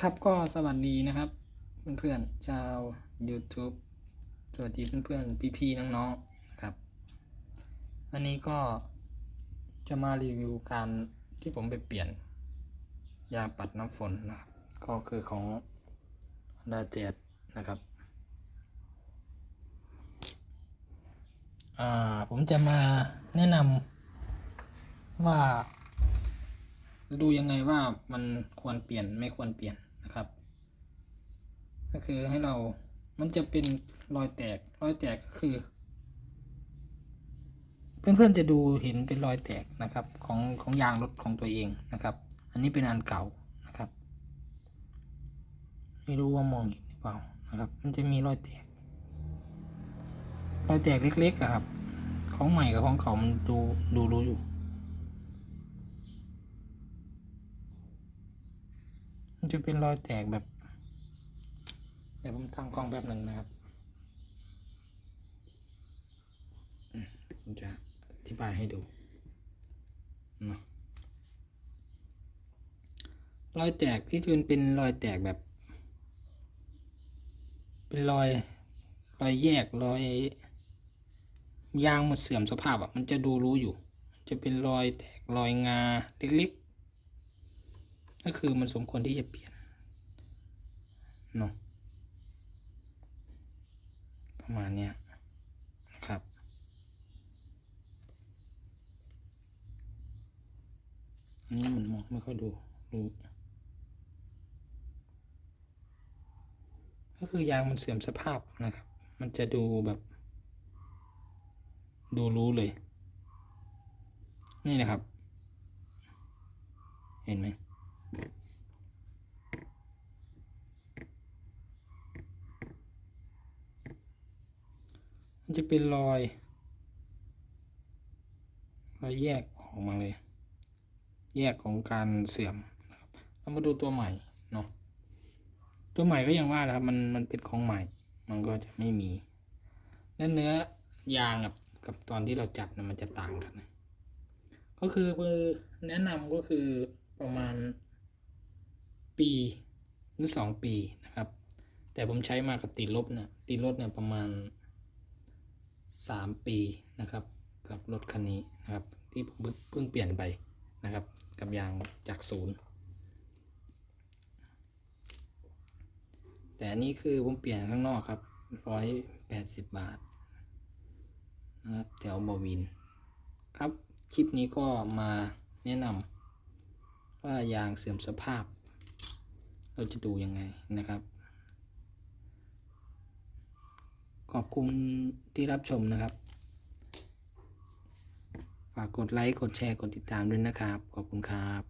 ครับก็สวัสดีนะครับ เพื่อนๆชาว YouTube สวัสดีเพื่อนๆพี่ๆน้องๆนะครับ อันนี้ก็จะมารีวิวการที่ผมไปเปลี่ยน ยาปัดน้ำฝนนะครับ ก็คือของ Honda j e นะครับผมจะมาแนะนำว่า ดูยังไงว่ามันควรเปลี่ยนไม่ควรเปลี่ยนนะครับ ก็คือให้เรา มันจะเป็นรอยแตก รอยแตกก็คือ เพื่อนๆจะดูเห็นเป็นรอยแตกนะครับของของยางรถของตัวเองนะครับ อันนี้เป็นอันเก่านะครับ ไม่รู้ว่ามองเห็นหรือเปล่านะครับ มันจะมีรอยแตก รอยแตกเล็กๆครับ ของใหม่กับของเก่ามันดูดูรู้อยู่ มันจะเป็นรอยแตกแบบเดี๋ยวผมตั้งกล้องแป๊บหนึ่งนะครับผมจะอธิบายให้ดูนะรอยแตกที่เป็นเป็นรอยแตกแบบ เป็นรอยรอยแยกรอยยางมันเสื่อมสภาพอะ มันจะดูรู้อยู่ จะเป็นรอยแตกรอยงาเล็ก ก็คือมันสมควรที่จะเปลี่ยนเนาะประมาณเนี้ยนะครับ อันนี้มันมองไม่ค่อยดูดูก็คือยางมันเสื่อมสภาพนะครับ มันจะดูแบบ ดูรู้เลย นี่นะครับ เห็นไหม จะเป็นรอยรอยแยกออกมาเลย แยกของการเสื่อมนะครับเรามาดูตัวใหม่เนาะตัวใหม่ก็ยังว่านะครับมันมันเป็นของใหม่ มันก็จะไม่มีและเนื้อยางกับกับตอนที่เราจับนะมันจะต่างกัน ก็คือแนะนำก็คือประมาณปีหรือสองปีนะครับ แต่ผมใช้มากับติดลบเนี่ยติดลบเนี่ยประมาณ สามปีนะครับกับรถคันนี้นะครับที่ผมเพิ่งเปลี่ยนไปนะครับกับยางจากศูนย์แต่อันนี้คือผมเปลี่ยนข้างนอกครับร้อยแปดสิบบาทนะครับแถวบอวิน ครับคลิปนี้ก็มาแนะนำว่ายางเสื่อมสภาพ เราจะดูยังไงนะครับ ขอบคุณที่รับชมนะครับ ฝากกดไลค์ กดแชร์ กดติดตามด้วยนะครับ ขอบคุณครับ